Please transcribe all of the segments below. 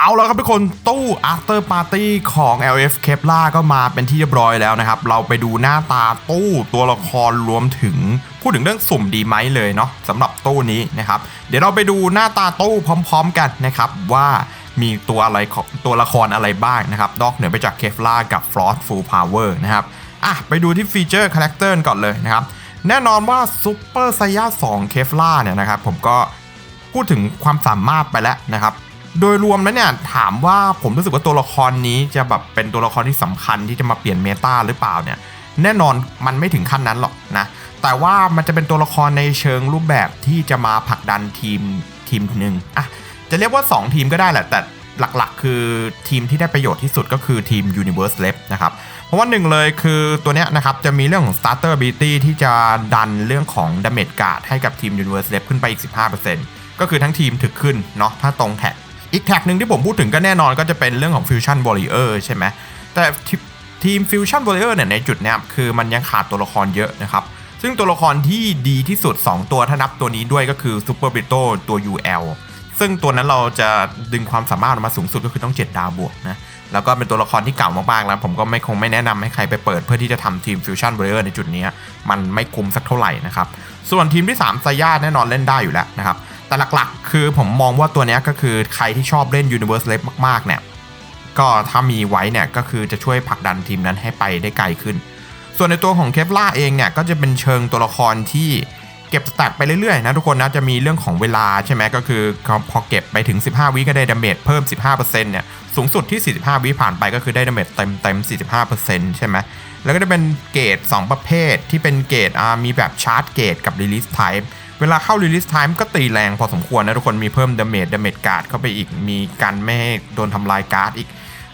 เอาแล้วครับทุกคนตู้ after party ของ LF k e p l a ก็มาเป็นที่เรียบร้อยแล้วนะครับ เราไปดูหน้าตาตู้ตัวละครรวมถึง พูดถึงเรื่องสุ่มดีไหมเลยเนาะสำหรับตู้นี้นะครับ เดี๋ยวเราไปดูหน้าตาตู้พร้อม ๆ กันนะครับว่ามีตัวอะไรของตัวละครอะไรบ้างนะครับนอกเหนือไปจากเคฟล่ากับ Frost Full Power นะครับอะไปดูที่ฟีเจอร์คาแรคเตอร์ก่อนเลยนะครับ แน่นอนว่าซูเปอร์ไซย่า2เคฟล่าเนี่ยนะครับผมก็พูดถึงความสามารถไปแล้วนะครับ โดยรวมแล้วเนี่ยถามว่าผมรู้สึกว่าตัวละครนี้จะแบบเป็นตัวละครที่สำคัญที่จะมาเปลี่ยนเมตาหรือเปล่าเนี่ย แน่นอนมันไม่ถึงขั้นนั้นหรอกนะ แต่ว่ามันจะเป็นตัวละครในเชิงรูปแบบที่จะมาผลักดันทีมทีมหนึ่งอะจะเรียกว่า 2 ทีมก็ได้แหละ แต่หลักๆ คือทีมที่ได้ประโยชน์ที่สุดก็คือทีม Universe l e v นะครับ เพราะว่าหนึ่งเลยคือตัวเนี้ยนะครับ จะมีเรื่องของ Starter Ability ที่จะดันเรื่องของ Damage Guard ให้กับทีม Universe l e v ขึ้นไปอีก 15%ก็คือทั้งทีมถึกขึ้นเนาะถ้าตรงแท็ก อีกแท็กหนึ่งที่ผมพูดถึงก็แน่นอนก็จะเป็นเรื่องของ Fusion Warrior ใช่ไหมแต่ทีม Fusion Warrior เนี่ยในจุดเนี้ยคือมันยังขาดตัวละครเยอะนะครับ ซึ่งตัวละครที่ดีที่สุด 2 ตัวถ้านับตัวนี้ด้วยก็คือ Super b r i t o ตัว UL ซึ่งตัวนั้นเราจะดึงความสามารถออกมาสูงสุดก็คือต้อง 7 ดาวบวกนะแล้วก็เป็นตัวละครที่เก่ามากๆแล้วผมก็ไม่คงไม่แนะนำให้ใครไปเปิดเพื่อที่จะทำทีม Fusion Warrior ในจุดนี้ มันไม่คุ้มสักเท่าไหร่นะครับ ส่วนทีมที่3ไซย่าแน่นอนเล่นได้อยู่แล้วนะครับ แต่หลักๆ คือผมมองว่าตัวนี้ก็คือใครที่ชอบเล่น Universe l e v มากๆ เนี่ย ก็ถ้ามีไว้เนี่ย ก็คือจะช่วยผลักดันทีมนั้นให้ไปได้ไกลขึ้น ส่วนในตัวของเคฟล่าเองเนี่ย ก็จะเป็นเชิงตัวละครที่เก็บสแต็กไปเรื่อยๆนะทุกคนนะ จะมีเรื่องของเวลาใช่ไหมก็คือพอเก็บไปถึง 15 วิก็ได้ดาเมจเพิ่ม 15%เนี่ยสูงสุดที่ 45 วิผ่านไปก็คือได้ดาเมจเต็มเต็ม45%ใช่ไหมแล้วก็จะเป็นเกรด2ประเภทที่เป็นเกรดมีแบบชาร์จเกรดกับ Release Type เวลาเข้า Release Time ก็ตีแรงพอสมควรนะทุกคนมีเพิ่มดาเมจดาเมจการ์ดเข้าไปอีกมีการไม่ให้โดนทำลายการ์ดอีก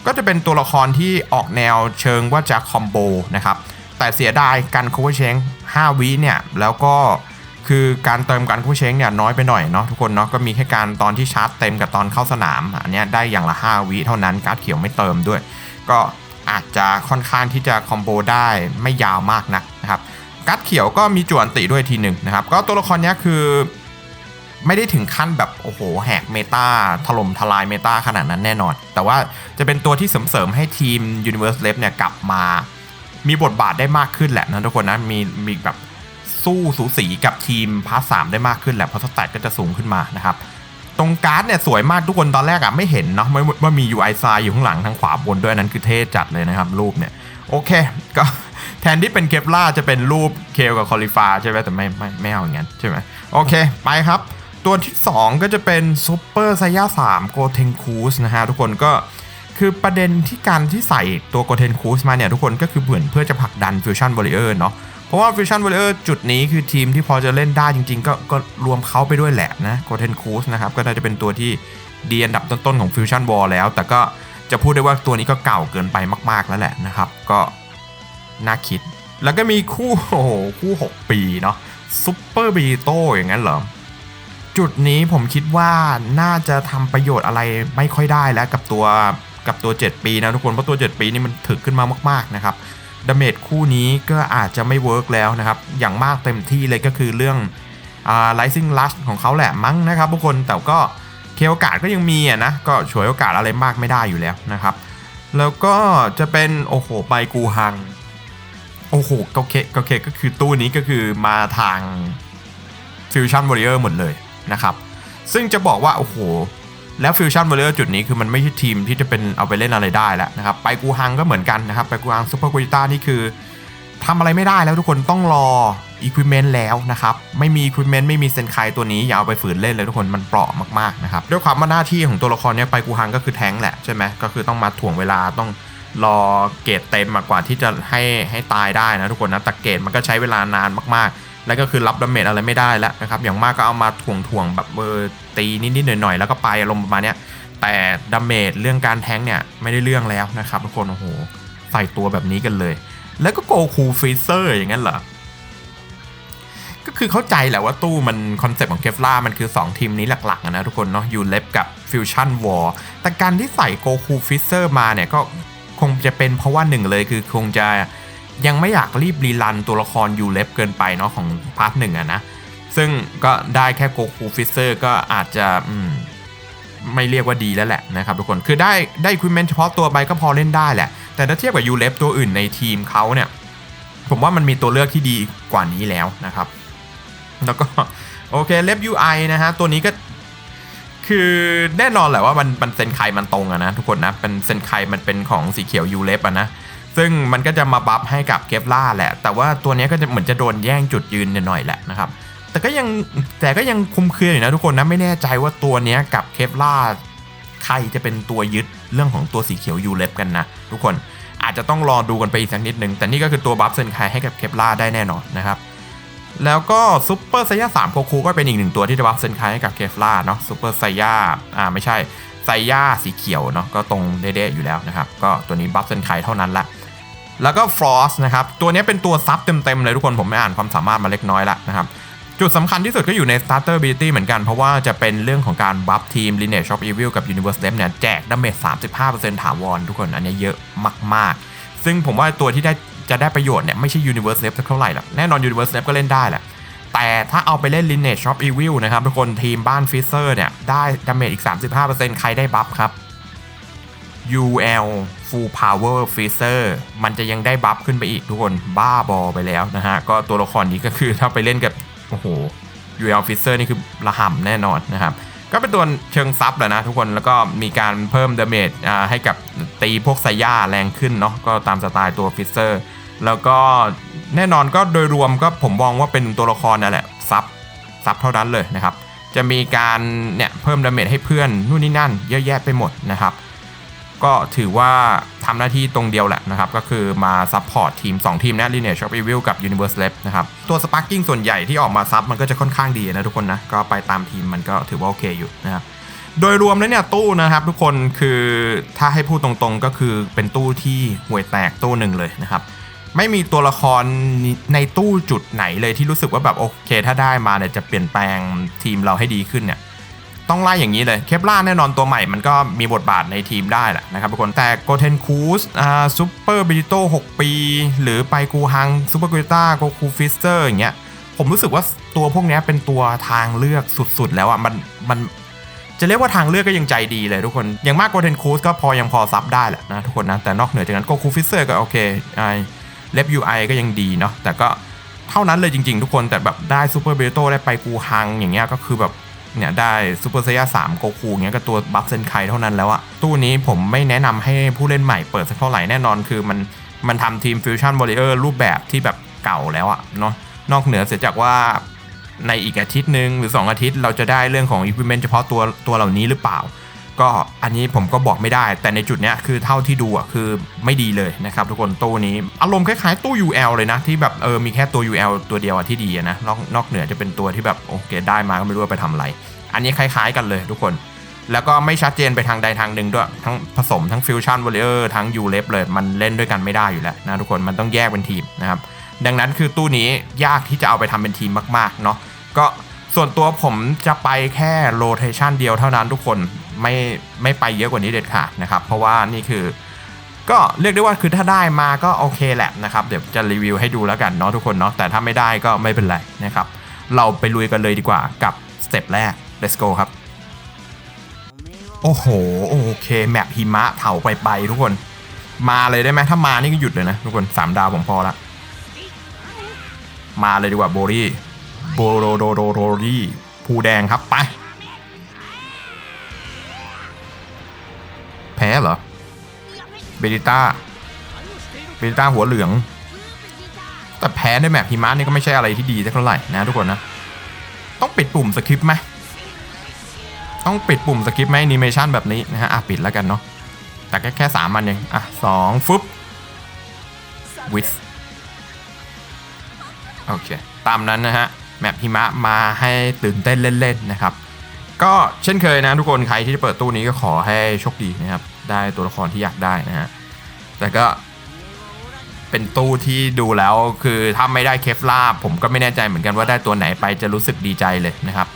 ก็จะเป็นตัวละครที่ออกแนวเชิงว่าจะคอมโบนะครับแต่เสียดายการ cover change 5วิเนี่ยแล้วก็คือการเติมการ cover change เนี่ยน้อยไปหน่อยเนาะทุกคนเนาะก็มีแค่การตอนที่ชาร์จเต็มกับตอนเข้าสนามอันนี้ได้อย่างละ 5 วิเท่านั้นการ์ดเขียวไม่เติมด้วย ก็อาจจะค่อนข้างที่จะคอมโบได้ไม่ยาวมากนักนะครับ การ์ดเขียวก็มีจวนติด้วยทีหนึ่งนะครับ ก็ตัวละครนี้คือ ไม่ได้ถึงขั้นแบบโอ้โหแหกเมตาถล่มทลายเมตาขนาดนั้นแน่นอน แต่ว่าจะเป็นตัวที่เสริมๆให้ทีม Universe l e v เนี่ยกลับมา มีบทบาทได้มากขึ้นแหละนะทุกคนนะมีมีแบบสู้สูสีกับทีมพาร์ทสามได้มากขึ้นแหละเพราะสแตทก็จะสูงขึ้นมานะครับตรงการ์ดเนี่ยสวยมากทุกคนตอนแรกอะไม่เห็นเนาะว่ามี UI ไซอยู่ข้างหลังทางขวาบนด้วยนั้นคือเท่จัดเลยนะครับ รูปเนี่ย โอเคก็ แทนที่เป็นเคปล่าจะเป็นรูปเคลกับคอลิฟาใช่ไหมแต่ไม่ไม่ไม่เอาอย่างนั้นใช่ไหมโอเค ไปครับ ตัวที่ 2 ก็จะเป็นซูเปอร์ไซย่า3โกเทนคูสนะฮะทุกคนก็คือประเด็นที่การที่ใส่ตัวโกเทนคูสมาเนี่ยทุกคนก็คือเหมือนเพื่อจะผลักดันฟิวชั่นวอริเออร์เนาะเพราะว่าฟิวชั่นวอริเออร์จุดนี้คือทีมที่พอจะเล่นได้จริง ๆ ก็ก็รวมเขาไปด้วยแหละนะโกเทนคูสนะครับก็น่าจะเป็นตัวที่ดีอันดับต้นๆของฟิวชั่นวอลแล้ว แต่ก็จะพูดได้ว่าตัวนี้ก็เก่าเกินไปมาก ๆแล้วแหละนะครับ ก็ น่าคิด แล้วก็มีคู่โอ้โหคู่ 6 ปีเนาะซุปเปอร์บีโตอย่างนั้นเหรอ จุดนี้ผมคิดว่าน่าจะทำประโยชน์อะไรไม่ค่อยได้แล้วกับตัวกับตัว 7 ปีนะทุกคน เพราะตัว 7 ปีนี่มันถึกขึ้นมามาก ๆ นะครับดาเมจคู่นี้ก็อาจจะไม่เวิร์กแล้วนะครับ อย่างมากเต็มที่เลยก็คือเรื่องอ่า Rising Rush ของเขาแหละมั้งนะครับทุกคนแต่ก็เคโอกาสก็ยังมีอะนะ ก็ฉวยโอกาสอะไรมากไม่ได้อยู่แล้วนะครับ แล้วก็จะเป็น โอ้โห ไปกูฮัง โอ้โหก็เคก็เคก็คือตู้นี้ก็คือมาทาง Fusion Warrior หมดเลยนะครับ ซึ่งจะบอกว่า โอ้โห แล้ว Fusion Warrior จุดนี้คือมันไม่ใช่ทีมที่จะเป็นเอาไปเล่นอะไรได้แล้วนะครับ ไปกูฮังก็เหมือนกันนะครับ ไปกูฮังซูเปอร์กูจิต้านี่คือทำอะไรไม่ได้แล้วทุกคนต้องรอ Equipment แล้วนะครับ ไม่มี Equipment ไม่มีเซนไคตัวนี้อย่าเอาไปฝืนเล่นเลยทุกคนมันเปราะมากๆนะครับ ด้วยความว่าหน้าที่ของตัวละครเนี้ยไปกูฮังก็คือแทงแหละใช่ไหมก็คือต้องมาถ่วงเวลาต้อง รอเกรดเต็มมากกว่าที่จะให้ให้ตายได้นะทุกคนนะแต่เกรดมันก็ใช้เวลานานมากๆ แล้วก็คือรับดาเมจอะไรไม่ได้แล้วนะครับ อย่างมากก็เอามาถ่วงถ่วงๆแบบเบอตีนิดๆหน่อยๆ แล้วก็ไปอารมณ์ประมาณเนี้ยแต่ดาเมจเรื่องการแทงเนี่ยไม่ได้เรื่องแล้วนะครับทุกคนโอ้โหใส่ตัวแบบนี้กันเลย แล้วก็โกคูฟรีเซอร์อย่างนั้นเหรอก็คือเข้าใจแหละว่าตู้มันคอนเซปต์ของเคฟล่ามันคือ 2 ทีมนี้หลักๆนะทุกคนเนาะยูเล็บกับฟิวชั่นวอร์แต่การที่ใส่โกคูฟิเซอร์มาเนี่ยก็ งจะเป็นเพราะว่าหนึ่งเลยคือคงจะยังไม่อยากรีบรีรันตัวละครยูเล็บเกินไปเนาะของพาร์ทหนึ่งอะนะ ซึ่งก็ได้แค่โกคูฟิเซอร์ก็อาจจะอืมไม่เรียกว่าดีแล้วแหละนะครับทุกคนคือได้ได้คุณเมนเฉพาะตัวไปก็พอเล่นได้แหละ แต่ถ้าเทียบกับยูเลฟตัวอื่นในทีมเขาเนี่ย ผมว่ามันมีตัวเลือกที่ดีกว่านี้แล้วนะครับ แล้วก็โอเคเล็บ UI นะฮะตัวนี้ก็ คือแน่นอนแหละว่ามันมันเซนไคมันตรงอะนะทุกคนนะเป็นเซนไคมันเป็นของสีเขียวยูเลฟอะนะซึ่งมันก็จะมาบัฟให้กับเคปล่าแหละ แต่ว่าตัวนี้ก็จะเหมือนจะโดนแย่งจุดยืนหน่อยแหละนะครับ แต่ก็ยังแต่ก็ยังคุมเครืออยู่นะทุกคนนะไม่แน่ใจว่าตัวนี้กับเคปล่าใครจะเป็นตัวยึดเรื่องของตัวสีเขียวยูเลฟกันนะทุกคนอาจจะต้องรอดูกันไปอีกสักนิดนึงแต่นี่ก็คือตัวบัฟเซนไคให้กับเคปล่าได้แน่นอนนะครับ แล้วก็ซูเปอร์ไซย่าสามโคคูก็เป็นอีกหนึ่งตัวที่จะบัฟเซนไคให้กับเคฟล่าเนาะซูเปอร์ไซย่าอ่าไม่ใช่ไซย่าสีเขียวเนาะก็ตรงเด้ๆอยู่แล้วนะครับ ก็ตัวนี้บัฟเซนไคเท่านั้นละแล้วก็ฟรอสนะครับ ตัวนี้เป็นตัวซับเต็ม ๆ เลยทุกคนผมไม่อ่านความสามารถมาเล็กน้อยละนะครับ จุดสำคัญที่สุดก็อยู่ใน Starter Ability เหมือนกัน เพราะว่าจะเป็นเรื่องของการบัฟทีม Lineage of Evil กับ Universe Left เนี่ยแจกดาเมจ35%ถาวรทุกคนอันนี้เยอะมาก ๆ ซึ่งผมว่าตัวที่ได้ จะได้ประโยชน์เนี่ยไม่ใช่ Universe Left สักเท่าไหร่หรอกแน่นอน Universe Left ก็เล่นได้แหละแต่ถ้าเอาไปเล่น Lineage of Evil นะครับทุกคนทีมบ้านฟิเซอร์เนี่ย ได้ดาเมจอีก 35%ใครได้บัฟครับ UL Full Power Freezer มันจะยังได้บัฟขึ้นไปอีกทุกคนบ้าบอไปแล้วนะฮะ ก็ตัวละครนี้ก็คือถ้าไปเล่นกับ โอ้โห UL Freezer นี่คือระห่ำแน่นอนนะครับ ก็เป็นตัวเชิงซับแหละนะทุกคนแล้วก็มีการเพิ่มดาเมจให้กับตีพวกไซย่าแรงขึ้นเนาะก็ตามสไตล์ตัวฟิเซอร์ แล้วก็แน่นอนก็โดยรวมก็ผมมองว่าเป็นตัวละครนั่นแหละซับซับเท่านั้นเลยนะครับ จะมีการเนี่ยเพิ่มดาเมจให้เพื่อนนู่นนี่นั่น เยอะแยะไปหมดนะครับ ก็ถือว่าทำหน้าที่ตรงเดียวแหละนะครับ ก็คือมาซัพพอร์ตทีม 2 ทีมนะ Lineage of Evil กับ Universe Left นะครับ ตัว Sparking ส่วนใหญ่ที่ออกมาซับมันก็จะค่อนข้างดีนะทุกคนนะ ก็ไปตามทีมมันก็ถือว่าโอเคอยู่นะครับโดยรวมแล้วเนี่ยตู้นะครับทุกคนคือถ้าให้พูดตรงๆก็คือเป็นตู้ที่ห่วยแตกตู้หนึ่งเลยนะครับ ไม่มีตัวละครในตู้จุดไหนเลยที่รู้สึกว่าแบบโอเค ถ้าได้มาเนี่ยจะเปลี่ยนแปลงทีมเราให้ดีขึ้นเนี่ยต้องไล่อย่างนี้เลยเคปล่าแน่นอนตัวใหม่มันก็มีบทบาทในทีมได้แหละนะครับทุกคนแต่โกเทนคูสอ่าซูเปอร์บิลิโต6ปี หรือไปกูฮังซูเปอร์กูต้าโกคูฟิสเตอร์อย่างเงี้ยผมรู้สึกว่าตัวพวกนี้เป็นตัวทางเลือกสุดๆ แล้วอะมันมันจะเรียกว่าทางเลือกก็ยังใจดีเลยทุกคน อย่างมากโกเทนคูสก็พอยังพอซับได้แหละนะทุกคนนะ แต่นอกเหนือจากนั้นโกคูฟิสเตอร์ก็โอเคไอ เล็บยูไอก็ยังดีเนาะแต่ก็เท่านั้นเลยจริง ๆ ทุกคนแต่แบบได้ซูเปอร์เบลิโตได้ไปกูฮังอย่างเงี้ยก็คือแบบเนี่ยได้ซูเปอร์ไซย่าสามโกคูเงี้ยกับตัวบัฟเซนไคเท่านั้นแล้วอะตู้นี้ผมไม่แนะนำให้ผู้เล่นใหม่เปิดสักเท่าไหร่แน่นอนคือมันมันทำทีมฟิวชั่นบอลเลอร์รูปแบบที่แบบเก่าแล้วอะเนาะนอกเหนือเสียจากว่าในอีกอาทิตย์หนึ่งหรือ 2 อาทิตย์เราจะได้เรื่องของ equipment เฉพาะตัวตัวเหล่านี้หรือเปล่า ก็อันนี้ผมก็บอกไม่ได้ แต่ในจุดเนี้ยคือเท่าที่ดูอะคือไม่ดีเลยนะครับทุกคนตู้นี้อารมณ์คล้ายๆตู้ UL เลยนะ ที่แบบเออมีแค่ตัว UL ตัวเดียวที่ดีนะนอกนอกเหนือจะเป็นตัวที่แบบโอเคได้มาก็ไม่รู้ว่าไปทำอะไร อันนี้คล้ายๆกันเลยทุกคน แล้วก็ไม่ชัดเจนไปทางใดทางหนึ่งด้วย ทั้งผสมทั้งฟิวชั่นวอลเลอร์ทั้งยูเลฟเลย มันเล่นด้วยกันไม่ได้อยู่แล้วนะทุกคนมันต้องแยกเป็นทีมนะครับดังนั้นคือตู้นี้ยากที่จะเอาไปทำเป็นทีมมากๆเนาะก็ส่วนตัวผมจะไปแค่โรเทชันเดียวเท่านั้นทุกคน ไม่ไม่ไปเยอะกว่านี้เด็ดขาดนะครับ เพราะว่านี่คือก็เรียกได้ว่าคือถ้าได้มาก็โอเคแหละนะครับเดี๋ยวจะรีวิวให้ดูแล้วกันเนาะทุกคนเนาะแต่ถ้าไม่ได้ก็ไม่เป็นไรนะครับเราไปลุยกันเลยดีกว่ากับสเต็ปแรก let's go ครับ โอ้โห โอเค แมปหิมะเผาไปไปทุกคน มาเลยได้ไหมถ้ามานี่ก็หยุดเลยนะ ทุกคนสามดาวผมพอละ มาเลยดีกว่าโบรี่โบโรโดโรโรรี่ภูแดงครับไป บลิต้าเบลิต้าหัวเหลือง แต่แพ้ในแมปหิมะนี่ก็ไม่ใช่อะไรที่ดีสักเท่าไหร่นะทุกคนนะ ต้องปิดปุ่มสคริปต์ไหมต้องปิดปุ่มสคริปต์ไหมแอนิเมชันแบบนี้นะฮะอะปิดแล้วกันเนาะแต่แค่แค่สามมันเองอะสองฟึบวิสโอเค ตามนั้นนะฮะ แมปหิมะมาให้ตื่นเต้นเล่น ๆ นะครับ ก็เช่นเคยนะทุกคนใครที่จะเปิดตู้นี้ก็ขอให้โชคดีนะครับ ได้ตัวละครที่อยากได้นะฮะ แต่ก็เป็นตู้ที่ดูแล้วคือถ้าไม่ได้เคฟลาผมก็ไม่แน่ใจเหมือนกันว่าได้ตัวไหนไปจะรู้สึกดีใจเลยนะครับ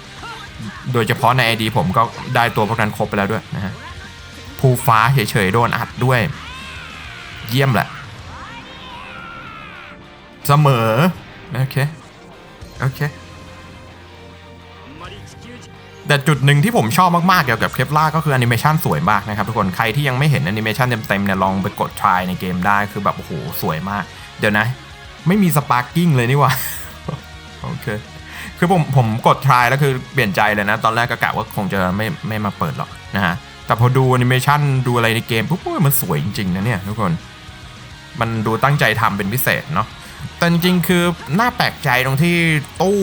โดยเฉพาะใน ID ผมก็ได้ตัวพวกนั้นครบไปแล้วด้วยนะฮะภูฟ้าเฉยๆโดนอัดด้วย เยี่ยมแหละ เสมอ โอเค โอเค แต่จุดหนึ่งที่ผมชอบมากๆเกี่ยวกับเคปล่าก็คือแอนิเมชันสวยมากนะครับทุกคนใครที่ยังไม่เห็นแอนิเมชันเต็มๆเนี่ยลองไปกด try ในเกมได้คือแบบโอ้โหสวยมาก เดี๋ยวนะ ไม่มีสปาร์กิ้งเลยนี่ว่าโอเคคือผมผมกด try แล้วคือเปลี่ยนใจเลยนะ ตอนแรกก็กะว่าคงจะไม่ไม่มาเปิดหรอกนะฮะแต่พอดูแอนิเมชันดูอะไรในเกมปุ๊บมันสวยจริงๆนะเนี่ยทุกคน มันดูตั้งใจทำเป็นพิเศษเนาะแต่จริงๆคือน่าแปลกใจตรงที่ตู้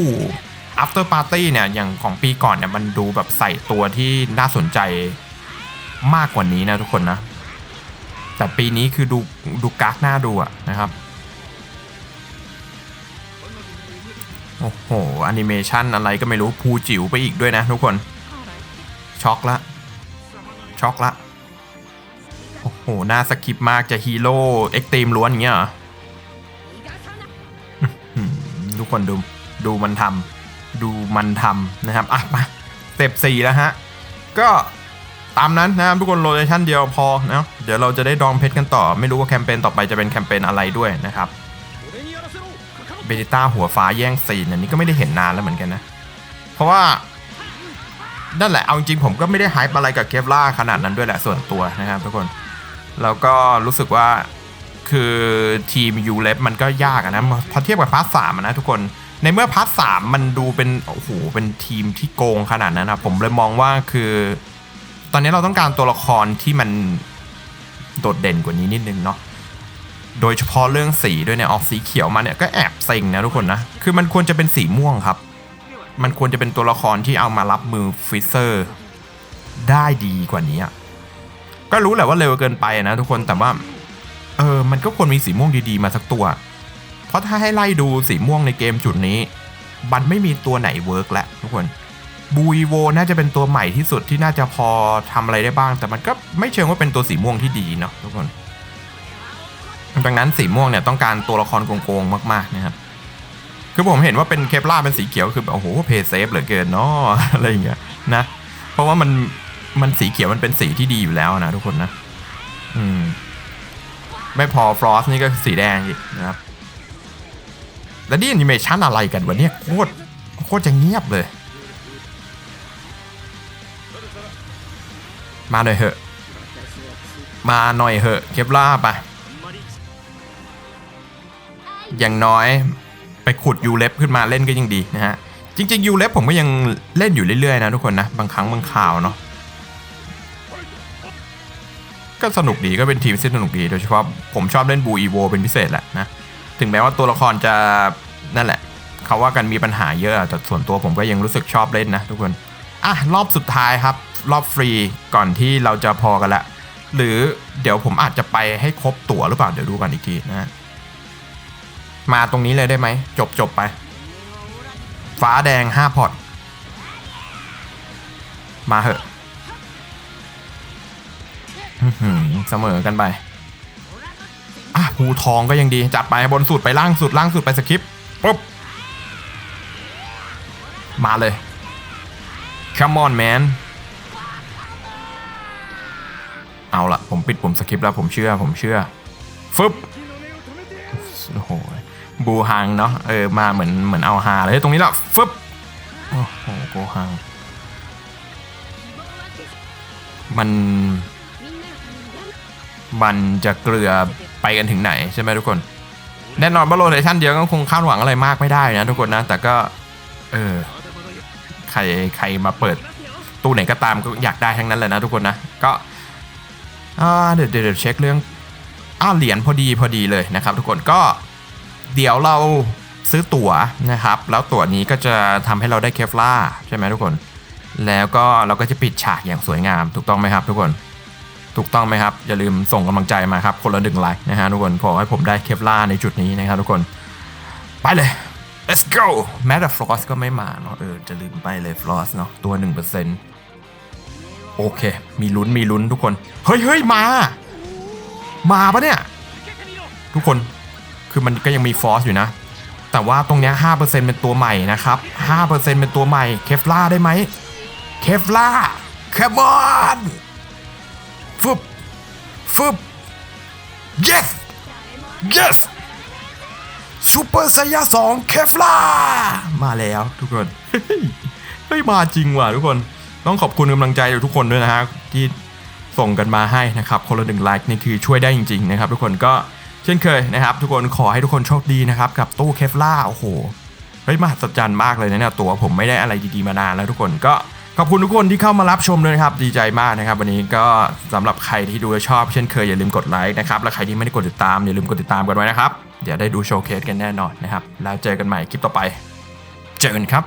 after party เนี่ยอย่างของปีก่อนเนี่ยมันดูแบบใส่ตัวที่น่าสนใจมากกว่านี้นะทุกคนนะ แต่ปีนี้คือดูดูกักหน้าดูอะนะครับ โอ้โหแอนิเมชันอะไรก็ไม่รู้ภูจิ๋วไปอีกด้วยนะทุกคน ช็อกละช็อกละโอ้โหหน้าสกิปมากจะฮีโร่เอ็กตรีมล้วนอย่างเงี้ยเหรอทุกคนดูดูมันทำ ดูมันทำนะครับ อะมาสเต็ปสี่แล้วฮะ ก็ตามนั้นนะครับทุกคนโลเคชั่นเดียวพอนะเดี๋ยวเราจะได้ดองเพชรกันต่อ ไม่รู้ว่าแคมเปญต่อไปจะเป็นแคมเปญอะไรด้วยนะครับเบจิต้าหัวฟ้าแย่งซีนอันนี้ก็ไม่ได้เห็นนานแล้วเหมือนกันนะ เพราะว่านั่นแหละเอาจริงผมก็ไม่ได้ไฮป์อะไรกับเคฟล่าขนาดนั้นด้วยแหละส่วนตัวนะครับทุกคนแล้วก็รู้สึกว่าคือทีมยูเลฟมันก็ยากนะพอเทียบกับพาร์ทสามนะทุกคน ในเมื่อพาร์ทสามมันดูเป็นโอ้โหเป็นทีมที่โกงขนาดนั้นนะผมเลยมองว่าคือ ตอนนี้เราต้องการตัวละครที่มันโดดเด่นกว่านี้นิดนึงเนาะโดยเฉพาะเรื่องสีด้วยเนี่ยออกสีเขียวมาเนี่ยก็แอบเซ็งนะทุกคนนะคือมันควรจะเป็นสีม่วงครับ มันควรจะเป็นตัวละครที่เอามารับมือฟิเซอร์ ได้ดีกว่านี้อะก็รู้แหละว่าเร็วเกินไปนะทุกคนแต่ว่าเออมันก็ควรมีสีม่วงดีๆมาสักตัว ราะถ้าให้ไล่ดูสีม่วงในเกมจุดนี้ มันไม่มีตัวไหนเวิร์กแล้วทุกคนบูอีโวน่าจะเป็นตัวใหม่ที่สุดที่น่าจะพอทำอะไรได้บ้าง แต่มันก็ไม่เชิงว่าเป็นตัวสีม่วงที่ดีเนาะทุกคน ดังนั้นสีม่วงเนี่ยต้องการตัวละครโกงๆมากๆนะครับคือผมเห็นว่าเป็นเคปล่าเป็นสีเขียวคือแบบโอ้โหเพย์เซฟเหลือเกินเนาะอะไรอย่างเงี้ยนะ เพราะว่ามันมันสีเขียวมันเป็นสีที่ดีอยู่แล้วนะทุกคนนะ อืม ไม่พอฟรอสนี่ก็สีแดงอีกนะครับ แล้วนี่แอนิเมชันอะไรกันวะเนี่ยโคตรโคตรจะเงียบเลย มาหน่อยเหอะ มาหน่อยเหอะเคปล่าไปอย่างน้อยไปขุดยูเล็บขึ้นมาเล่นก็ยังดีนะฮะ จริงๆยูเล็บผมก็ยังเล่นอยู่เรื่อยๆนะทุกคนนะ บางครั้งบางข่าวเนาะก็สนุกดีก็เป็นทีมที่สนุกดีโดยเฉพาะผมชอบเล่นบูอีโวเป็นพิเศษแหละนะ ถึงแม้ว่าตัวละครจะนั่นแหละเขาว่ากันมีปัญหาเยอะแต่ส่วนตัวผมก็ยังรู้สึกชอบเล่นนะทุกคนอะรอบสุดท้ายครับ รอบฟรีก่อนที่เราจะพอกันละ หรือเดี๋ยวผมอาจจะไปให้ครบตั๋วหรือเปล่าเดี๋ยวดูกันอีกทีนะมาตรงนี้เลยได้ไหมจบจบไป ฟ้าแดงห้าพอร์ตมาเหอะเสมอกันไป อะภูทองก็ยังดี จัดไปบนสุดไปล่างสุดล่างสุดไปสคริปต์ปุ๊บ มาเลย come on man เอาละผมปิดปุ่มสคริปต์แล้วผมเชื่อผมเชื่อ ฟึบโอ้โหบูฮังเนาะเออมาเหมือนเหมือนเอาฮาเลยตรงนี้ละฟึบโอ้โหโกฮัง มัน มันจะเกลือ ไปกันถึงไหนใช่ไหมทุกคน แน่นอนว่าโรเทชันเดียวก็คงคาดหวังอะไรมากไม่ได้นะทุกคนนะ แต่ก็เออใครใครมาเปิดตู้ไหนก็ตามก็อยากได้ทั้งนั้นเลยนะทุกคนนะก็อ่าเดี๋ยวเดี๋ยวเช็คเรื่องอ้าเหรียญพอดีพอดีเลยนะครับ ทุกคนก็เดี๋ยวเราซื้อตั๋วนะครับ แล้วตั๋วนี้ก็จะทำให้เราได้เคฟล่าใช่ไหมทุกคน แล้วก็เราก็จะปิดฉากอย่างสวยงามถูกต้องไหมครับทุกคน ถูกต้องไหมครับ อย่าลืมส่งกำลังใจมาครับ คนละหนึ่งไลค์นะฮะทุกคนขอให้ผมได้เคฟล่าในจุดนี้นะครับทุกคน ไปเลย let's go แม้แต่ฟลอสก็ไม่มาเนาะเออจะลืมไปเลยฟลอสเนาะตัว 1%โอเค มีลุ้นมีลุ้นทุกคน เฮ้ยเฮ้ยมา มาปะเนี่ย ทุกคนคือมันก็ยังมีฟอสอยู่นะ แต่ว่าตรงเนี้ย5%เป็นตัวใหม่นะครับ5%เป็นตัวใหม่เคฟล่าได้ไหมเคฟล่าแคมอน ฟึบ yes yes ซูเปอร์ไซยา2เคฟลามาแล้วทุกคน เฮ้ย มาจริงว่ะทุกคน ต้องขอบคุณกำลังใจจากทุกคนด้วยนะฮะ ที่ส่งกันมาให้นะครับ คนละหนึ่งไลค์นี่คือช่วยได้จริงๆนะครับ ทุกคนก็เช่นเคยนะครับ ทุกคนขอให้ทุกคนโชคดีนะครับ กับตู้เคฟล่าโอ้โห เฮ้ย มหัศจรรย์มากเลยนะเนี่ยตัวผมไม่ได้อะไรดีๆมานานแล้วทุกคนก็ ขอบคุณทุกคนที่เข้ามารับชมด้วยนะครับ ดีใจมากนะครับ วันนี้ก็สำหรับใครที่ดูและชอบเช่นเคยอย่าลืมกดไลค์นะครับ และใครที่ไม่ได้กดติดตามอย่าลืมกดติดตามกันไว้นะครับ เดี๋ยวได้ดูโชว์เคสกันแน่นอนนะครับ แล้วเจอกันใหม่คลิปต่อไป เจอกันครับ